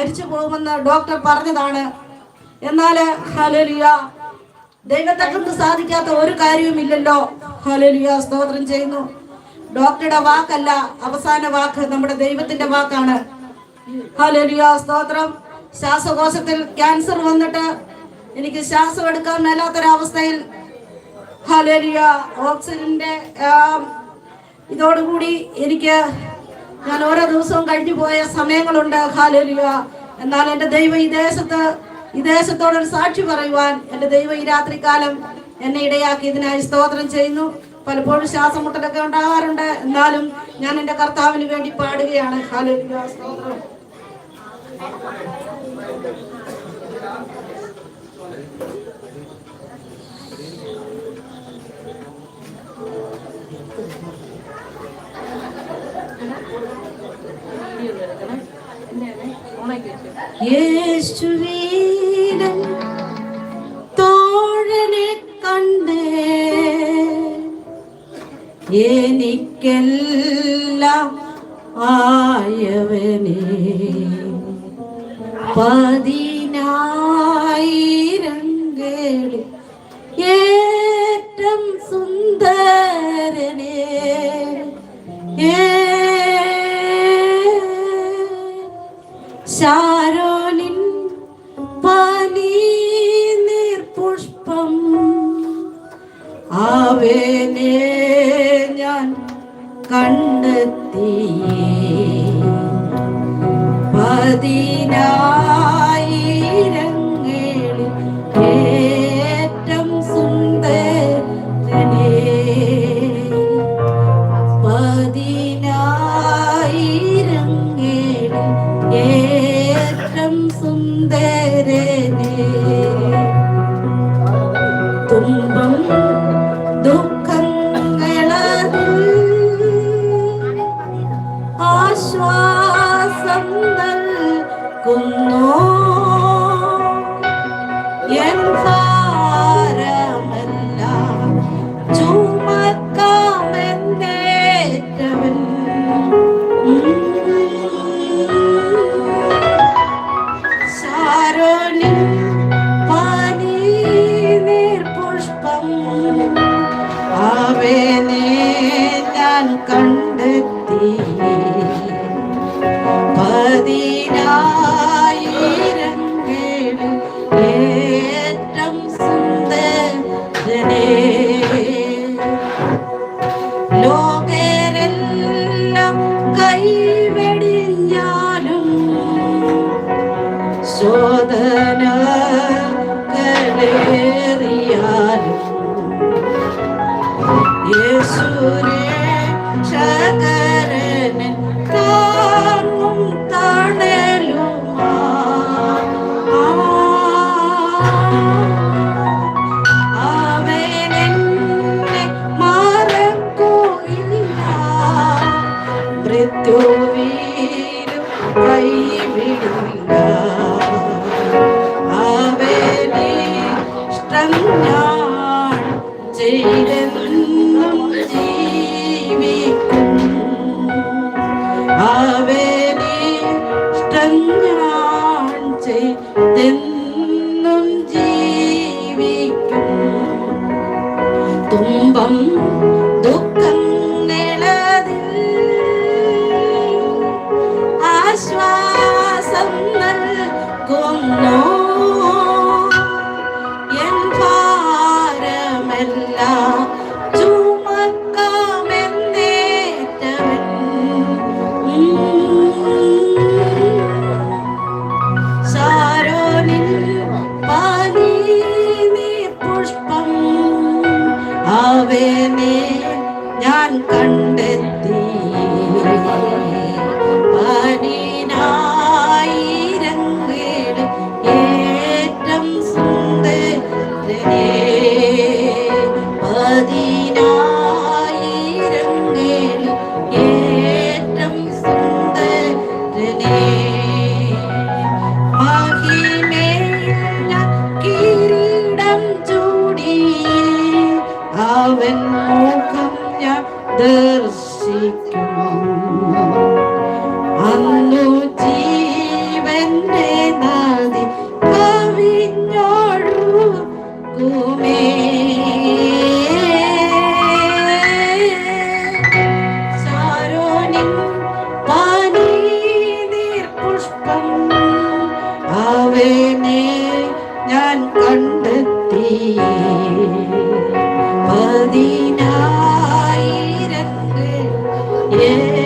മരിച്ചു പോകുമെന്ന് ഡോക്ടർ പറഞ്ഞതാണ്. എന്നാൽ ഹലലിയ ദൈവത്തെ കൊണ്ട് സാധിക്കാത്ത ഒരു കാര്യവുമില്ലല്ലോ ഹലലിയ സ്തോത്രം ചെയ്യുന്നു. ഡോക്ടറുടെ വാക്കല്ല അവസാന വാക്ക് നമ്മുടെ ദൈവത്തിന്റെ വാക്കാണ്. ഹലലിയ സ്തോത്രം. ശ്വാസകോശത്തിൽ ക്യാൻസർ വന്നിട്ട് എനിക്ക് ശ്വാസം എടുക്കാൻ മേലാത്തൊരവസ്ഥയിൽ ഹലലിയ ഓക്സിജന്റെ ഇതോടുകൂടി എനിക്ക് ഞാൻ ഓരോ ദിവസവും കഴിഞ്ഞു പോയ സമയങ്ങളുണ്ട്. ഹാലേലിയ. എന്നാൽ എന്റെ ദൈവം ഈ ദേശത്ത് ഈ ദേശത്തോടൊരു സാക്ഷി പറയുവാൻ എന്റെ ദൈവം ഈ രാത്രികാലം എന്നെ ഇടയാക്കി. ഇതിനായി സ്തോത്രം ചെയ്യുന്നു. പലപ്പോഴും ശ്വാസം മുട്ടലൊക്കെ ഉണ്ടാകാറുണ്ട് എന്നാലും ഞാൻ എന്റെ കർത്താവിന് വേണ്ടി പാടുകയാണ്. ഹാലേലിയ. സ്തോത്രം. യേശുവീരൻ തോഴനെ കണ്ടേ എനിക്കെല്ലാം ആയവനെ. പതിനായിരം ഏറ്റം സുന്ദരനെ അവനെ ഞാൻ കണ്ടെത്തി പതിനായിരങ്ങളിൽ ചെയ്തെന്നും ജീവിക്കും അവനിഷ്ടം ഞാൻ ചെയ്തെന്നും കണ്ടെത്തി. പതിനായിരങ്ങളുടെ ഏറ്റം സുന്ദരനെ പതിനായിരങ്ങളുടെ ഏറ്റം സുന്ദരനെ. മഹിമേല കിരീടം ചൂടി അവൻ മോഹം ഞാൻ ദർശിക്കും അന്നു ജീവന്റെ നദി കവിഞ്ഞൊഴുകുമേ ഞാൻ കണ്ടെത്തി. yeah.